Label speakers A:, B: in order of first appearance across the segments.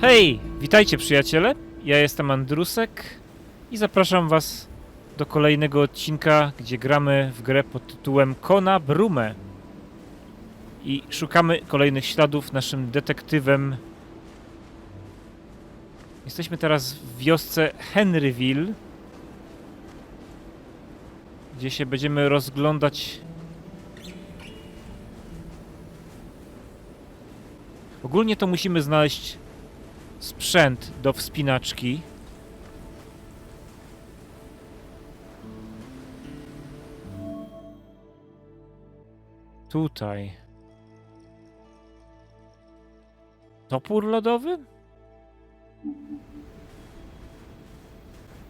A: Hej, witajcie przyjaciele. Ja jestem Andrusek i zapraszam was do kolejnego odcinka, gdzie gramy w grę pod tytułem Kona Brume. I szukamy kolejnych śladów naszym detektywem. Jesteśmy teraz w wiosce Henryville, gdzie się będziemy rozglądać Ogólnie to musimy znaleźć sprzęt do wspinaczki. Tutaj. Topór lodowy?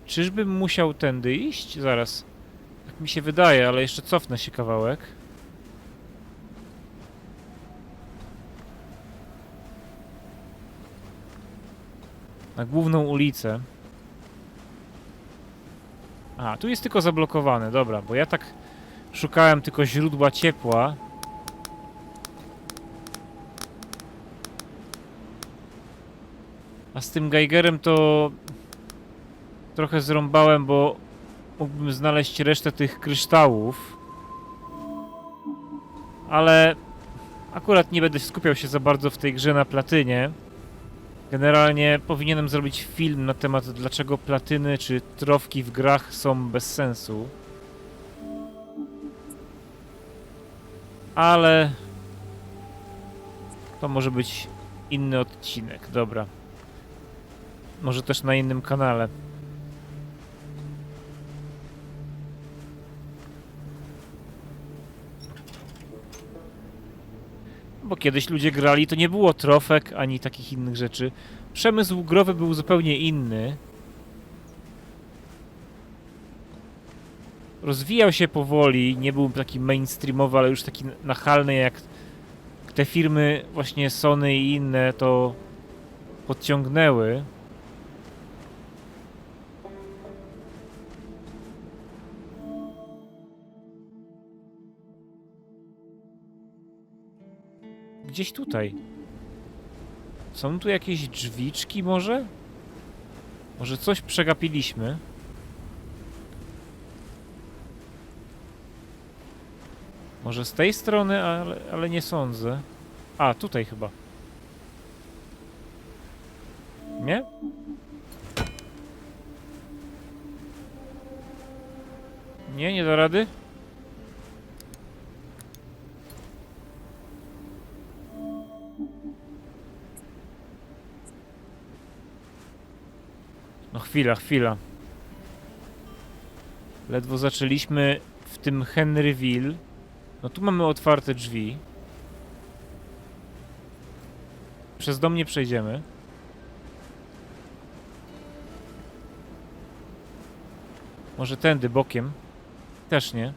A: Czyżbym musiał tędy iść? Zaraz. Tak mi się wydaje, ale jeszcze cofnę się kawałek. Na główną ulicę. A, tu jest tylko zablokowane, dobra, bo ja tak szukałem tylko źródła ciepła. A z tym Geigerem to trochę zrąbałem, bo mógłbym znaleźć resztę tych kryształów. Ale akurat nie będę skupiał się za bardzo w tej grze na platynie. Generalnie powinienem zrobić film na temat dlaczego platyny czy trofki w grach są bez sensu. Ale to może być inny odcinek, dobra. Może też na innym kanale. Bo kiedyś ludzie grali, to nie było trofek ani takich innych rzeczy. Przemysł growy był zupełnie inny. Rozwijał się powoli, nie był taki mainstreamowy, ale już taki nachalny jak te firmy właśnie Sony i inne to podciągnęły. Gdzieś tutaj. Są tu jakieś drzwiczki może? Może coś przegapiliśmy? Może z tej strony, ale, ale nie sądzę. A, tutaj chyba. Nie? Nie, nie da rady? Chwila, chwila. Ledwo zaczęliśmy w tym Henryville. No tu mamy otwarte drzwi. Przez dom nie przejdziemy. Może tędy, bokiem. Też nie.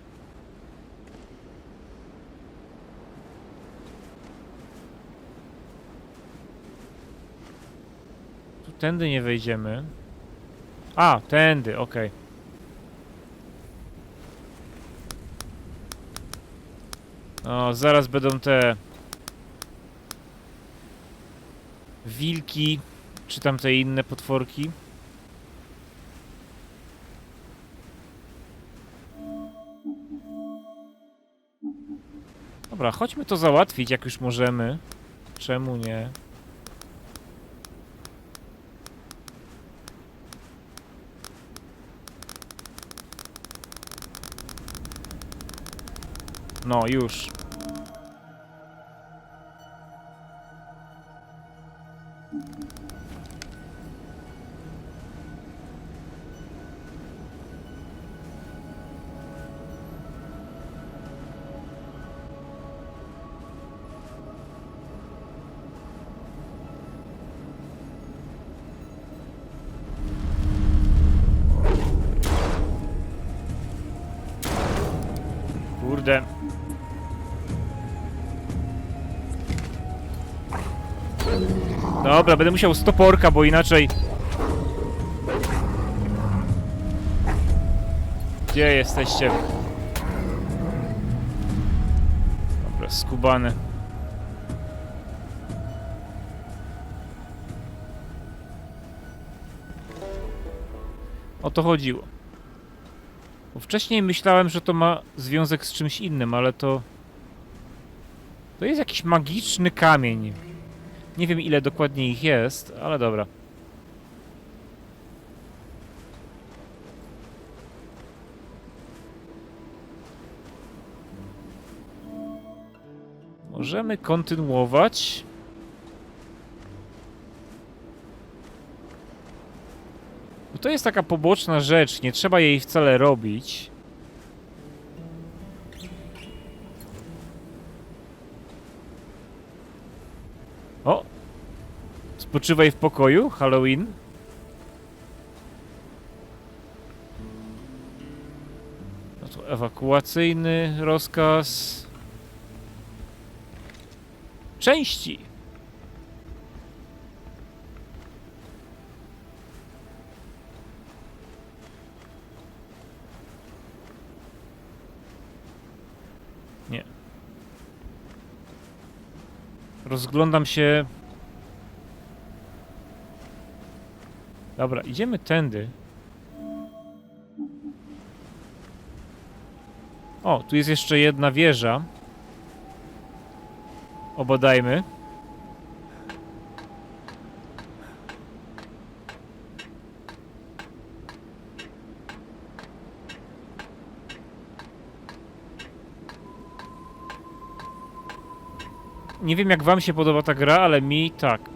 A: Tu tędy nie wejdziemy. A, tędy, okej. O, zaraz będą te wilki, czy tam te inne potworki. Dobra, chodźmy to załatwić, jak już możemy. Czemu nie? No, już. Dobra, będę musiał z toporka, bo inaczej... Gdzie jesteście? Dobra, skubany. O to chodziło. Bo wcześniej myślałem, że to ma związek z czymś innym, ale to... To jest jakiś magiczny kamień. Nie wiem ile dokładnie ich jest, ale dobra. Możemy kontynuować. Bo to jest taka poboczna rzecz, nie trzeba jej wcale robić. Spoczywaj w pokoju, Halloween. No to ewakuacyjny rozkaz. Części. Nie. Rozglądam się. Dobra, idziemy tędy. O, tu jest jeszcze jedna wieża. Obadajmy. Nie wiem jak wam się podoba ta gra, ale mi tak.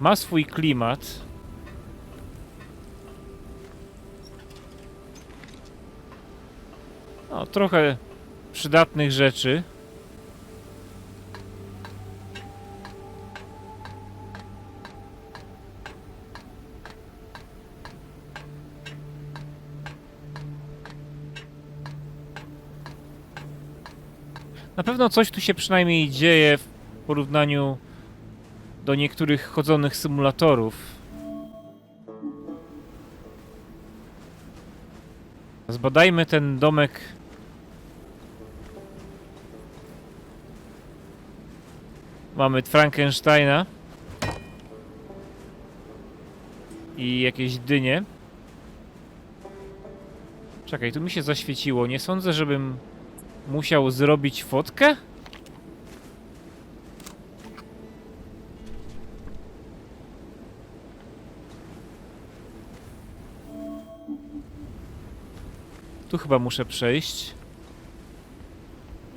A: Ma swój klimat. No, trochę przydatnych rzeczy. Na pewno coś tu się przynajmniej dzieje w porównaniu do niektórych chodzonych symulatorów. Zbadajmy ten domek. Mamy Frankensteina. I jakieś dynie. Czekaj, tu mi się zaświeciło. Nie sądzę, żebym musiał zrobić fotkę? Tu chyba muszę przejść.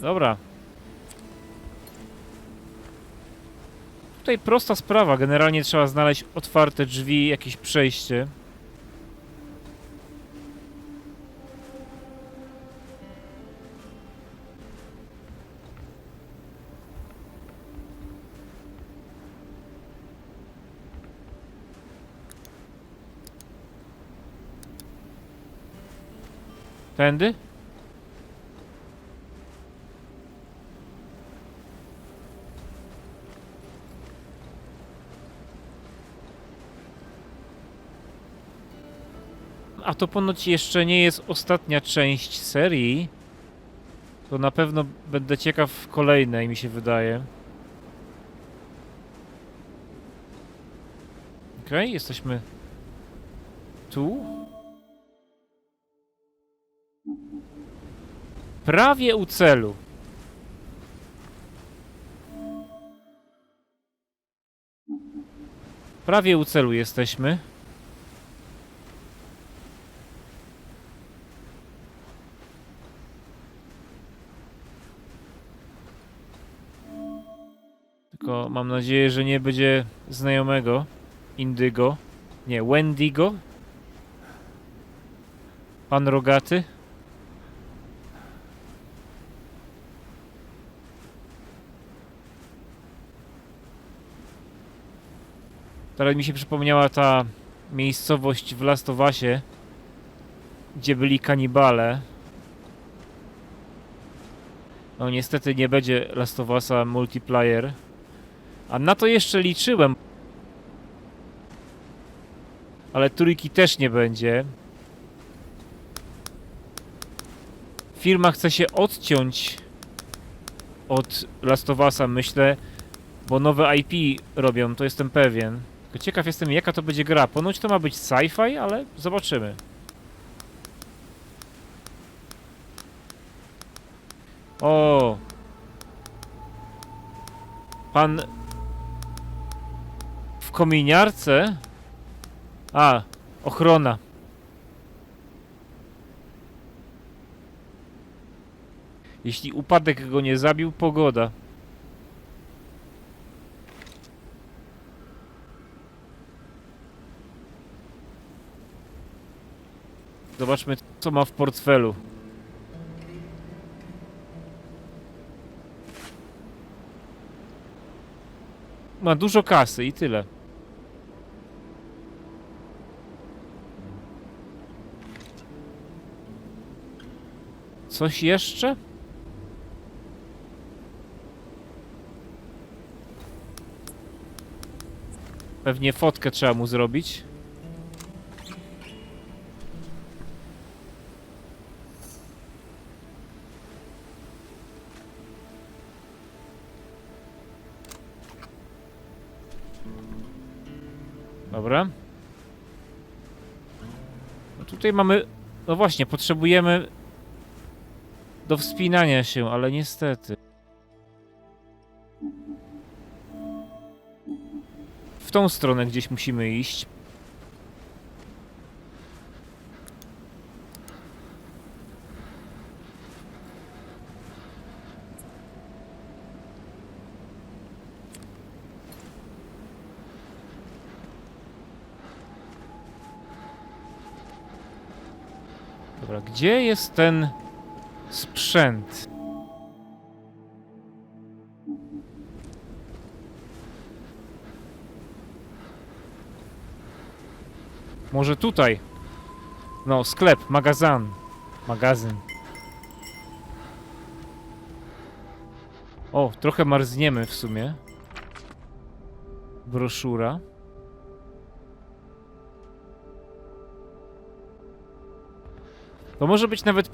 A: Dobra. Tutaj prosta sprawa. Generalnie trzeba znaleźć otwarte drzwi, jakieś przejście. Tędy? A to ponoć jeszcze nie jest ostatnia część serii. To na pewno będę ciekaw kolejnej, mi się wydaje. Okej, jesteśmy tu. Prawie u celu. Prawie u celu jesteśmy. Tylko mam nadzieję, że nie będzie znajomego Indygo. Nie, Wendigo. Pan Rogaty. Teraz mi się przypomniała ta miejscowość w Last of Usie, gdzie byli kanibale. No niestety nie będzie Last of Usa multiplayer. A na to jeszcze liczyłem. Ale trójki też nie będzie. Firma chce się odciąć od Last of Usa, myślę, bo nowe IP robią, to jestem pewien. Ciekaw jestem, jaka to będzie gra. Ponoć to ma być sci-fi, ale zobaczymy. O! Pan w kominiarce? A, ochrona. Jeśli upadek go nie zabił, pogoda. Zobaczmy, co ma w portfelu. Ma dużo kasy i tyle. Coś jeszcze? Pewnie fotkę trzeba mu zrobić. Dobra. No tutaj mamy... No właśnie, potrzebujemy do wspinania się, ale niestety. W tą stronę gdzieś musimy iść. Dobra, gdzie jest ten sprzęt? Może tutaj? No, sklep, magazyn. Magazyn. O, trochę marzniemy w sumie. Broszura. To może być nawet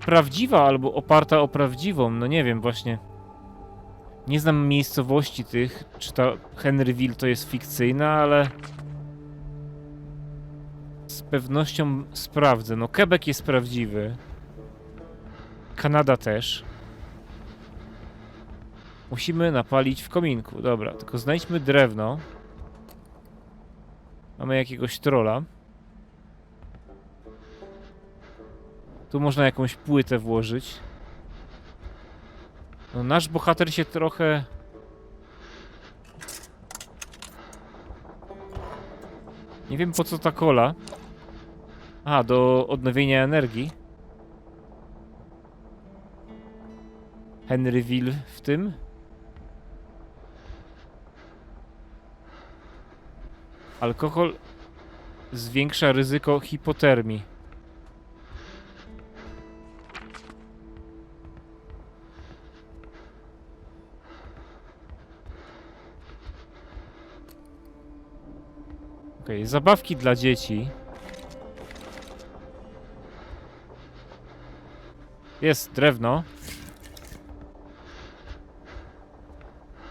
A: prawdziwa albo oparta o prawdziwą, no nie wiem właśnie. Nie znam miejscowości tych, czy ta Henryville to jest fikcyjna, ale z pewnością sprawdzę. No Quebec jest prawdziwy. Kanada też. Musimy napalić w kominku. Dobra, tylko znajdźmy drewno. Mamy jakiegoś trola. Tu można jakąś płytę włożyć. No, nasz bohater się trochę... Nie wiem po co ta kola. A, do odnowienia energii. Henryville w tym. Alkohol zwiększa ryzyko hipotermii. Zabawki dla dzieci. Jest drewno.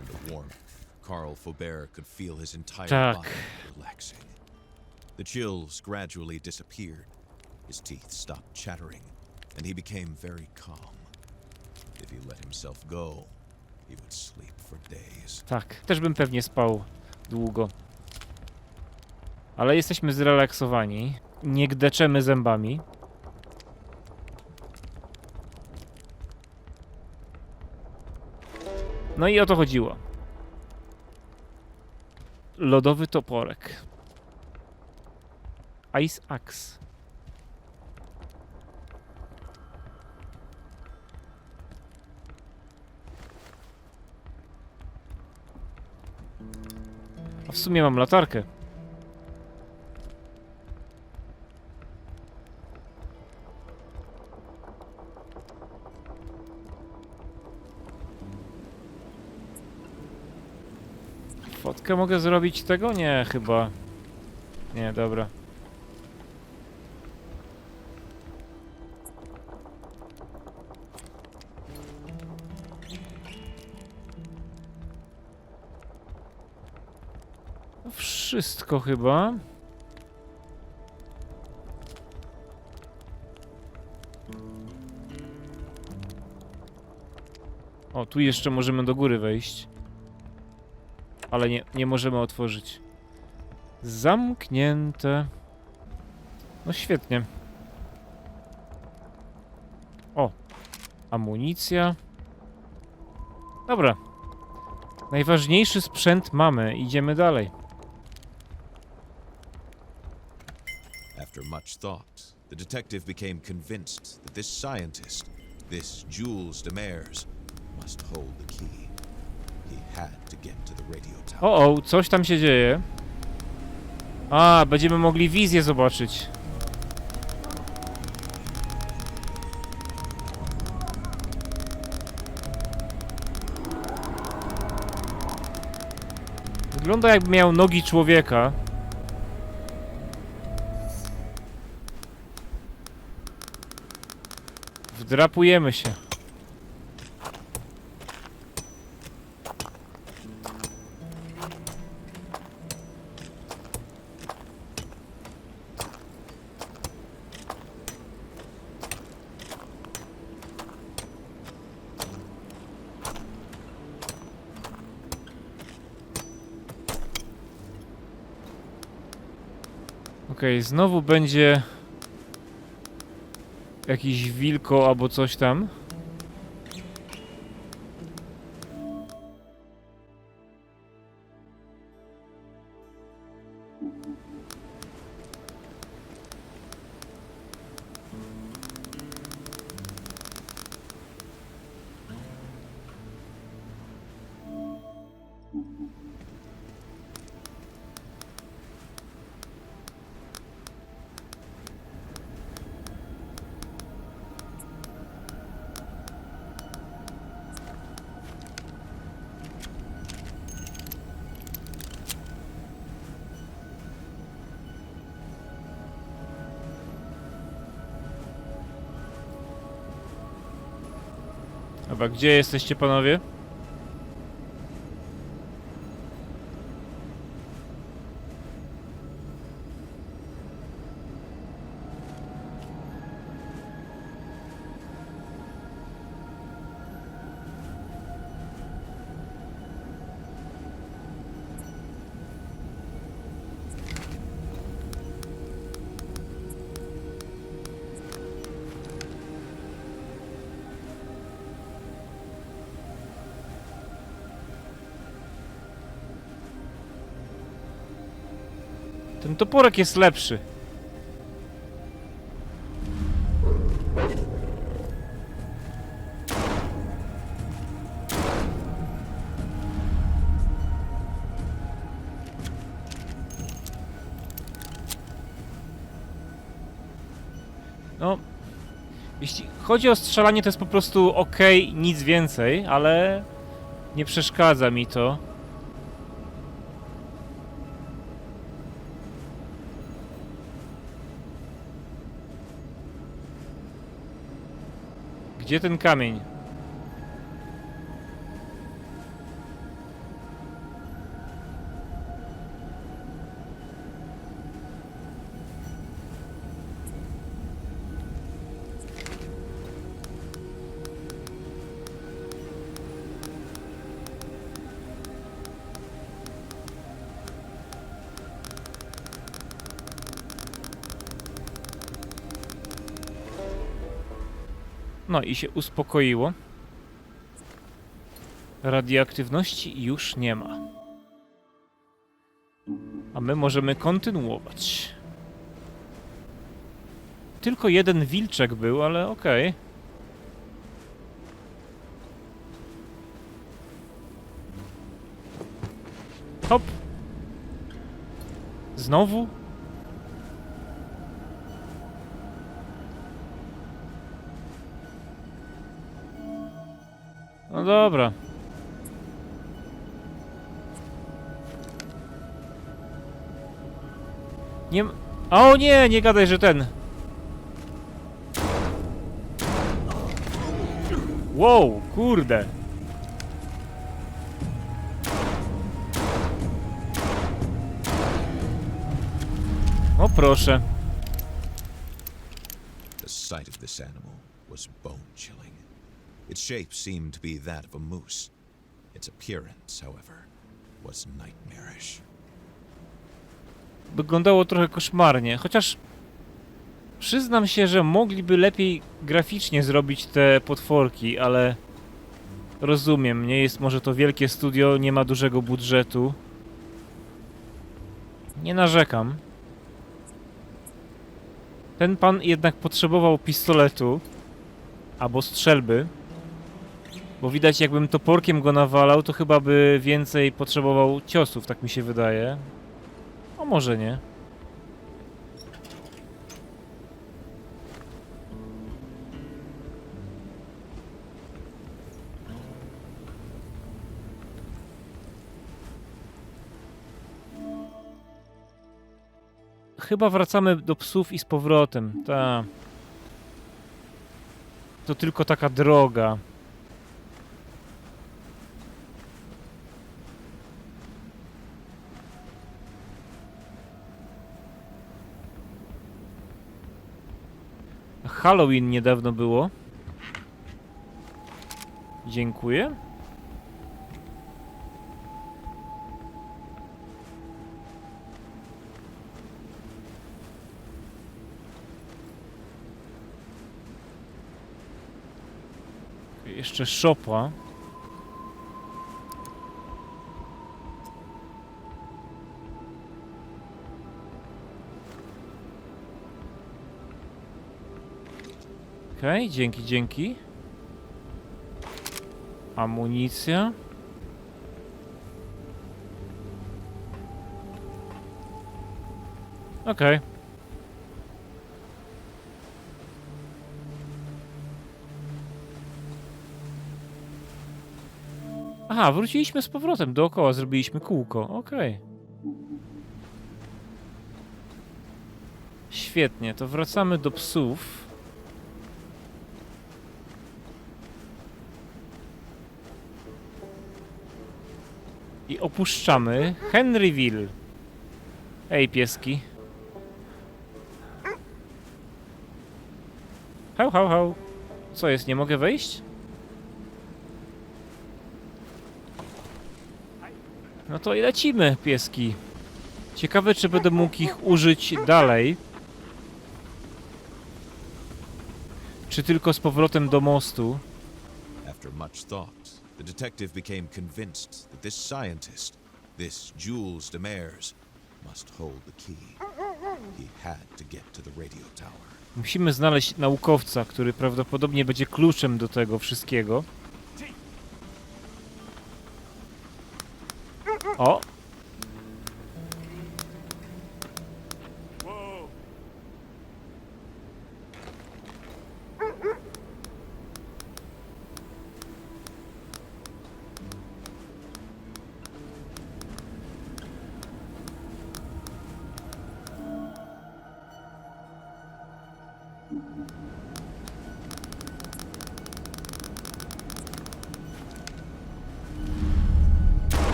B: In the warmth, Carl Faubert could feel his entire
A: Tak.
B: body relaxing. The chills gradually disappeared. His teeth stopped chattering, and he became very calm. If he let himself go, he would sleep for days.
A: Tak, też bym pewnie spał długo. Ale jesteśmy zrelaksowani. Nie gdeczemy zębami. No i o to chodziło. Lodowy toporek. Ice Axe. W sumie mam latarkę. Fotkę mogę zrobić tego? Nie, chyba. Nie, dobra. No Wszystko chyba. O, tu jeszcze możemy do góry wejść. Ale nie, nie możemy otworzyć. Zamknięte. No świetnie. O, amunicja. Dobra. Najważniejszy sprzęt mamy. Idziemy dalej.
B: After much thought, the detective became convinced that this scientist, this Jules Demers, must hold the key.
A: O, coś tam się dzieje. A, będziemy mogli wizję zobaczyć. Wygląda jakby miał nogi człowieka. Wdrapujemy się. Okej, znowu będzie jakiś wilko albo coś tam. Gdzie jesteście panowie? Ten toporek jest lepszy. No, jeśli chodzi o strzelanie, to jest po prostu ok, nic więcej, ale nie przeszkadza mi to. Gdzie ten kamień? No i się uspokoiło. Radioaktywności już nie ma. A my możemy kontynuować. Tylko jeden wilczek był, ale okej. Hop. Znowu? Dobra. Nie. O nie, nie gadaj, że ten. Wow, kurde. O proszę.
B: The sight of this animal was bone. Its shape seemed to be that of a moose. Its appearance, however, was nightmarish.
A: Wyglądało trochę koszmarnie, chociaż przyznam się, że mogliby lepiej graficznie zrobić te potworki, ale rozumiem, nie jest może to wielkie studio, nie ma dużego budżetu. Nie narzekam. Ten pan jednak potrzebował pistoletu albo strzelby. Bo widać, jakbym toporkiem go nawalał, to chyba by więcej potrzebował ciosów, tak mi się wydaje. A może nie. Chyba wracamy do psów i z powrotem. Ta. To tylko taka droga. Halloween niedawno było. Dziękuję. Jeszcze szopa. Okej, dzięki, dzięki. Amunicja. Okej. Aha, wróciliśmy z powrotem dookoła, zrobiliśmy kółko. Okej. Świetnie, to wracamy do psów. Opuszczamy Henryville. Ej, pieski. Hał, hał, hał. Co jest, nie mogę wejść? No to i lecimy, pieski. Ciekawe, czy będę mógł ich użyć dalej. Czy tylko z powrotem do mostu?
B: After much thought, the detective became convinced that this scientist, this Jules Demers, must hold the key. He had to get to the radio tower.
A: Musimy znaleźć naukowca, który prawdopodobnie będzie kluczem do tego wszystkiego. O!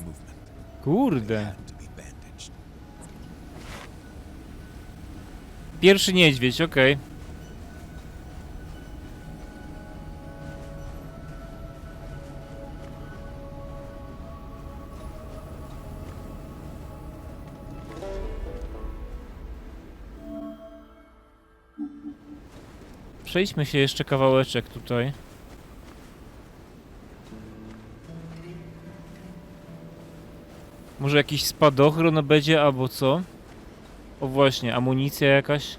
B: Movement. They
A: Kurde.
B: had to be bandaged.
A: Pierwszy niedźwiedź, okej. Przejdźmy się jeszcze kawałeczek tutaj. Może jakiś spadochron będzie albo co? O właśnie, amunicja jakaś.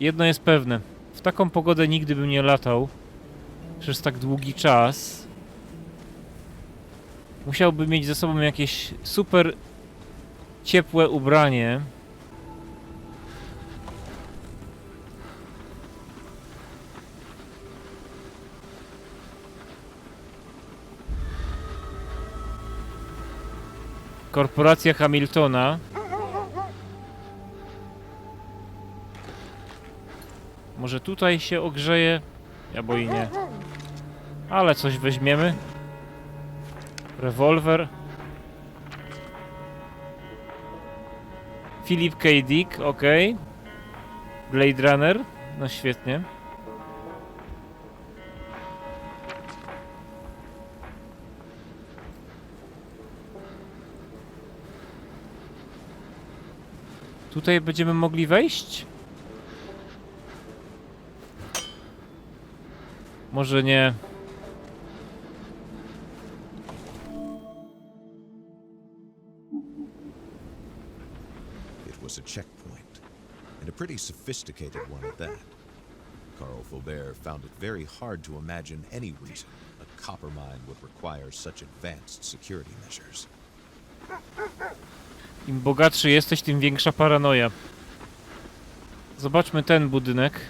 A: Jedno jest pewne. W taką pogodę nigdy bym nie latał. Przez tak długi czas musiałby mieć ze sobą jakieś super ciepłe ubranie. Korporacja Hamiltona. Może tutaj się ogrzeje? Ja bo i nie. Ale coś weźmiemy. Rewolwer. Philip K. Dick, ok. Blade Runner. No świetnie. Tutaj będziemy mogli wejść? Może nie.
B: Pretty sophisticated one at that. Carl Faubert found it very hard to imagine any reason a copper mine would require such advanced security measures.
A: Im bogatszy jesteś, tym większa paranoja. Zobaczmy ten budynek.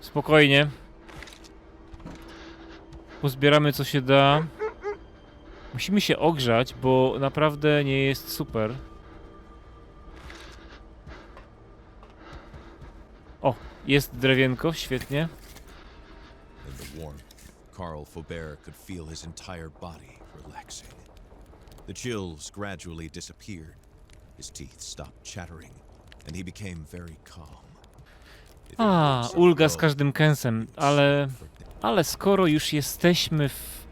A: Spokojnie. Pozbieramy co się da. Musimy się ogrzać, bo naprawdę nie jest super. O, jest drewienko, świetnie.
B: In the warmth, Carl Faubert could feel his entire body relaxing. The chills gradually disappeared, his teeth stopped chattering, and he became very calm.
A: A, ulga z każdym kęsem, ale, ale skoro już jesteśmy w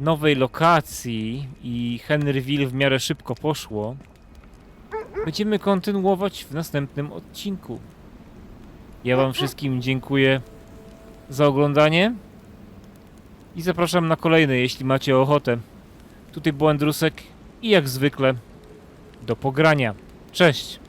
A: nowej lokacji i Henryville w miarę szybko poszło, będziemy kontynuować w następnym odcinku. Ja wam wszystkim dziękuję za oglądanie i zapraszam na kolejne, jeśli macie ochotę. Tutaj był Andrusek i jak zwykle do pogrania. Cześć!